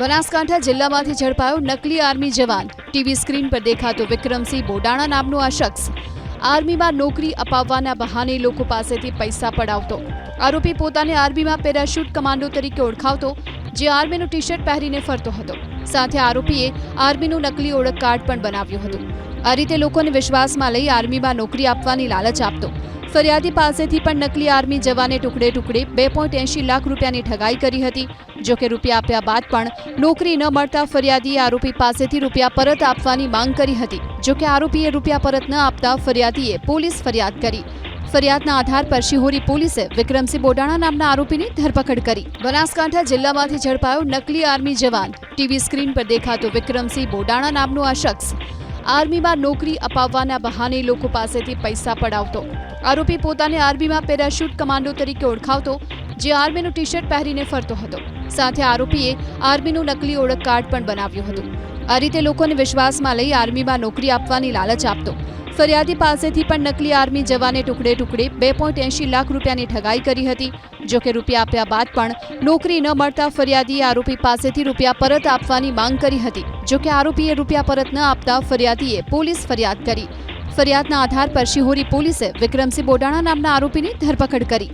બનાસકાંઠા જિલ્લામાંથી ઝડપાયો નકલી આર્મી જવાન. TV screen પર દેખાતો વિક્રમસિંહ બોડાણા નામનો આ શખ્સ આર્મીમાં નોકરી અપાવવાના બહાને લોકો પાસેથી પૈસા પડાવતો. આરોપી પોતાને આર્મીમાં પેરાશૂટ કમાન્ડો તરીકે ઓળખાવતો, જે આર્મીનું ટી શર્ટ પહેરીને ફરતો હતો. સાથે આરોપીએ આર્મીનું નકલી ઓળખ કાર્ડ પણ બનાવ્યું હતું. આ રીતે લોકોને વિશ્વાસમાં લઈ આર્મીમાં નોકરી આપવાની લાલચ આપતો. ફરિયાદી પાસેથી પણ નકલી આર્મી જવાને ટુકડે ટુકડે બે પોઈન્ટ એંશી લાખ રૂપિયાની ઠગાઈ કરી હતી. જોકે રૂપિયા આપ્યા બાદ પણ નોકરી ન મળતા ફરિયાદીએ આરોપી પાસેથી રૂપિયા પરત આપવાની માંગ કરી હતી. જોકે આરોપીએ રૂપિયા પરત ન આપતા ફરિયાદીએ પોલીસ ફરિયાદ કરી. ફરિયાદના આધાર પર શિહોરી પોલીસે વિક્રમસિંહ બોડાણા નામના આરોપીની ધરપકડ કરી. બનાસકાંઠા જિલ્લામાંથી ઝડપાયો નકલી આર્મી જવાન. ટીવી સ્ક્રીન પર દેખાતો વિક્રમસિંહ બોડાણા નામનો આ શખ્સ આર્મીમાં નોકરી અપાવવાના બહાને લોકો પાસેથી પૈસા પડાવતો. આરોપી પોતાને આર્મીમાં પેરાશૂટ કમાન્ડો તરીકે ઓળખાવતો જે આર્મીનું ટી શર્ટ પહેરીને ફરતો હતો. સાથે આરોપીએ આર્મીનું નકલી ઓળખ કાર્ડ પણ બનાવ્યું હતું. આ રીતે લોકોને વિશ્વાસમાં લઈ આર્મીમાં નોકરી આપવાની લાલચ આપતો. ફરિયાદી પાસેથી પણ નકલી આર્મી જવાને ટુકડે ટુકડે બે પોઈન્ટ એંશી લાખ રૂપિયાની ઠગાઈ કરી હતી. જો કે રૂપિયા આપ્યા બાદ પણ નોકરી ન મળતા ફરિયાદીએ આરોપી પાસેથી રૂપિયા પરત આપવાની માંગ કરી હતી. જો કે આરોપીએ રૂપિયા પરત ન આપતા ફરિયાદીએ પોલીસ ફરિયાદ કરી. ફરિયાદના આધાર પર શિહોરી પોલીસે વિક્રમસિંહ બોડાણા નામના આરોપીની ધરપકડ કરી.